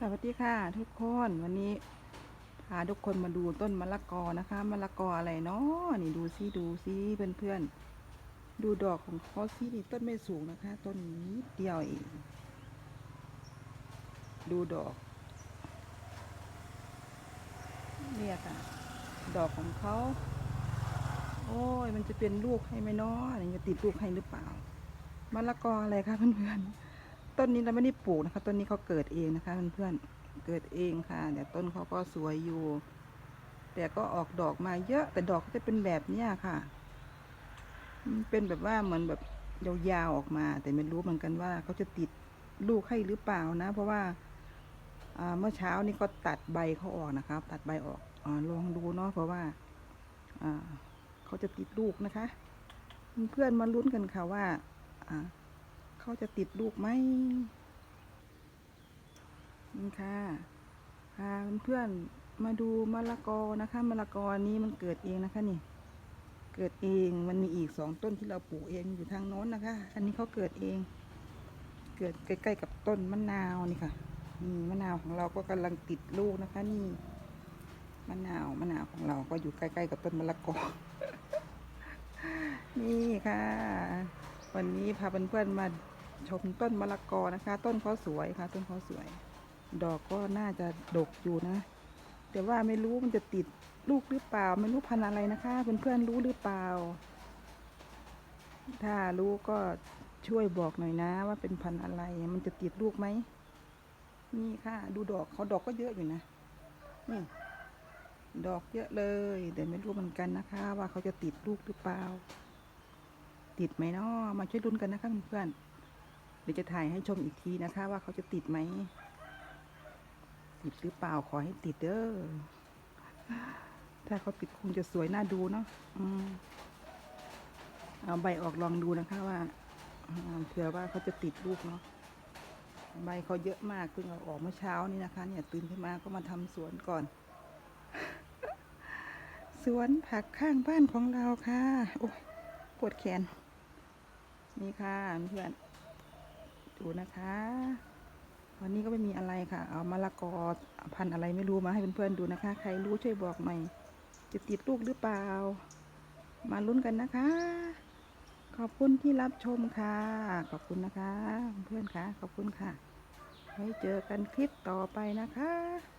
สวัสดีค่ะทุกคนวันนี้พาทุกคนมาดูต้นมะละกอนะคะมะละกออะไรเนาะนี่ดูซิดูซิเพื่อนๆดูดอกของเขาซินี่ต้นไม่สูงนะคะ ต้นนิดเดียวเองดูดอกเนี่ยค่ะ ดอกของเขาโอ้ยมันจะเป็นลูกให้ไหมเนาะนี่จะติดลูกให้หรือเปล่ามะละกออะไรคะเพื่อนๆ ต้นนี้เราไม่ได้ปลูกนะคะ ต้นนี้เขาเกิดเองนะคะเพื่อนๆ เกิดเองค่ะแต่ต้นเขาก็สวยอยู่ แต่ก็ออกดอกมาเยอะ แต่ดอกก็จะเป็นแบบเนี้ยค่ะ เป็นแบบว่าเหมือนแบบยาวๆออกมา แต่ไม่รู้เหมือนกันว่าเขาจะติดลูกให้หรือเปล่านะ เพราะว่าเมื่อเช้านี้ก็ตัดใบเขาออกนะครับ ตัดใบออกอลองดูเนาะเพราะว่าเขาจะติดลูกนะคะ เพื่อนมาลุ้นกันค่ะว่า เขาจะติดลูกไหมนี่ค่ะพาเพื่อนมาดูมะละกอนะคะมะละกอนี้มันเกิดเองนะคะนี่ เกิดเองมันมีอีกสองต้นที่เราปลูกเองอยู่ทางโน้นนะคะ อันนี้เขาเกิดเอง เกิดใกล้ๆกับต้นมะนาวนี่ค่ะนี่มะนาวของเราก็กำลังติดลูกนะคะนี่มะนาวมะนาวของเราก็อยู่ใกล้ๆกับต้นมะละกอ นี่ค่ะ วันนี้พาเพื่อนๆมา ชมต้นมะละกอนะคะ ต้นเขาสวยค่ะ ต้นเขาสวย ดอกก็น่าจะดกอยู่นะ แต่ว่าไม่รู้มันจะติดลูกหรือเปล่า ไม่รู้พันอะไรนะคะเพื่อนๆรู้หรือเปล่า ถ้ารู้ก็ช่วยบอกหน่อยนะ ว่าเป็นพันอะไร มันจะติดลูกไหมนี่ค่ะ ดูดอกเขาดอกก็เยอะอยู่นะนี่ดอกเยอะเลยแต่ไม่รู้เหมือนกันนะคะ ว่าเขาจะติดลูกหรือเปล่า ติดไหมนาะมาช่วยลุ้นกันนะคะเพื่อนๆ เดี๋ยวจะถ่ายให้ชมอีกทีนะคะ ว่าเขาจะติดไหม ติดหรือเปล่าขอให้ติดเด้อ ถ้าเขาติดคงจะสวยน่าดูเนาะอืมเอาใบออกลองดูนะคะว่าเผื่อว่าเขาจะติดลูกเนาะใบเขาเยอะมากเพิ่งเอาออกเมื่อเช้านี้นะคะ เนี่ยตื่นขึ้นมาก็มาทำสวนก่อน สวนผักข้างบ้านของเราค่ะ โอ้ปวดแขน นี่ค่ะเพื่อน ดูนะคะ วันนี้ก็ไม่มีอะไรค่ะ เอามะละกอพันอะไรไม่รู้มาให้เพื่อนๆดูนะคะ ใครรู้ช่วยบอกหน่อยจะติดลูกหรือเปล่า มาลุ้นกันนะคะ ขอบคุณที่รับชมค่ะ ขอบคุณนะคะ เพื่อนค่ะ ขอบคุณค่ะ ไว้เจอกันคลิปต่อไปนะคะ